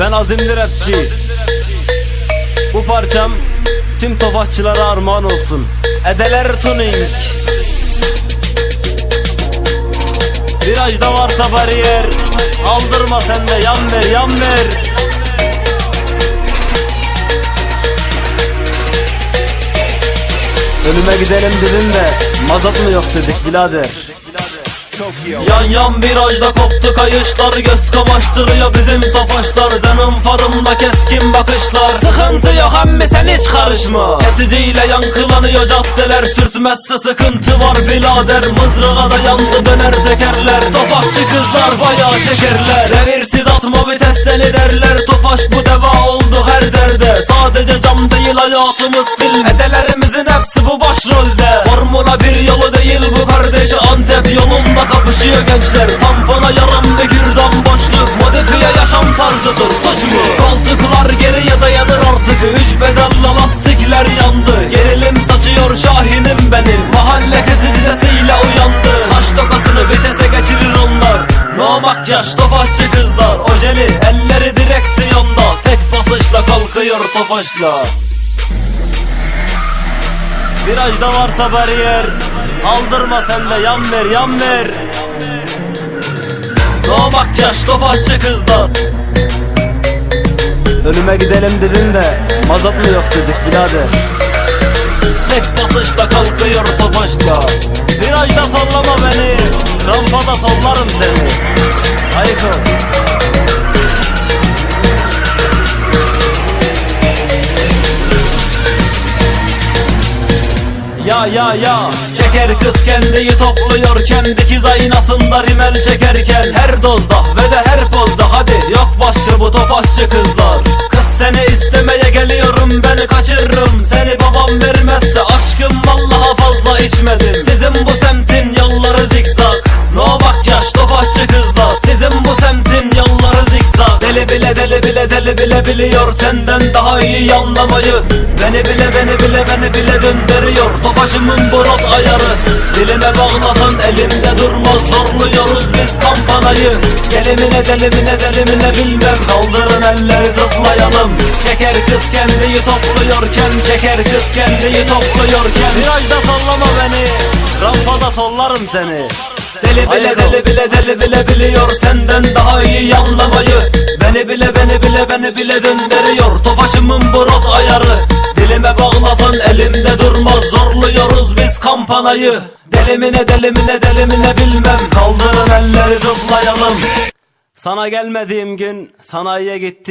Ben azimli rapçi. Bu parçam Tüm tofaşçılara armağan olsun. Edeler tuning. Virajda varsa bariyer Aldırma sen de yan ver yan ver. Ölüme gidelim dedin de Mazot mu yok dedik birader Yan yan virajda koptu kayışlar Göz kamaştırıyor bizim tofaşlar Zenim farımda keskin bakışlar. Sıkıntı yok emmi sen hiç karışma. Kesiciyle yankılanıyor caddeler Sürtmezse sıkıntı var birader. Mızrağa da yandı döner tekerler. Tofaşçı kızlar bayağı şekerler. Revirsiz atma vitesleri derler. Tofaş bu deva oldu her derde. Sadece cam değil hayatımız film. Edelerimizin hepsi bu başrolde. Formula bir yolu değil bu kardeş Antep yolunda kapışıyor gençler. Tampona yaran bir kürdan boşluk Modifiye yaşam tarzıdır suç mu? Koltuklar geriye dayanır artık Üç pedalla lastikler yandı. Gerilim saçıyor şahinim benim Mahalle kesici sesiyle uyandı. Saç tokasını vitese geçirir onlar No makyaj tofaşçı kızlar. Ojeli elleri direksiyonda Tek basışla kalkıyor tofaşla Virajda varsa bariyer Aldırma sen de yan ver yan ver. No makyaj tofaşçı kızlar Ölüme gidelim dedin de Mazot mu yok dedik birader. Tek basışla kalkıyor tofaşla Ya ya ya. Şeker kız kendiyi topluyorken Dikiz aynasında rimel çekerken. Her dozda ve de her pozda Hadi yok başka bu tofaşçı kızlar. Kız seni istemeye geliyorum Ben kaçırırım. Seni babam vermezse Aşkım vallaha fazla içmedim Deli bile deli bile deli bile biliyor Senden daha iyi anlamayı. Beni bile beni bile beni bile döndürüyor. Tofaşımın bu rot ayarı. Dilime bağlasan elimde durmaz. Zorluyoruz biz kampanayı. Gelimine delimine delimine bilmem. Kaldırın elleri zıplayalım. Çeker kız kendiyi topluyorken Çeker kız kendiyi topluyorken. Virajda sallama beni. Rampada sollarım seni. Deli bile deli bile deli bile biliyor Senden daha iyi anlamayı Beni bile beni bile beni bile döndürüyor. Tofaşımın bu rot ayarı. Dilime bağlasan elimde durmaz. Zorluyoruz biz kampanayı. Delimine delimine delimine bilmem. Kaldırın elleri zıplayalım. Sana gelmediğim gün sanayiye gittim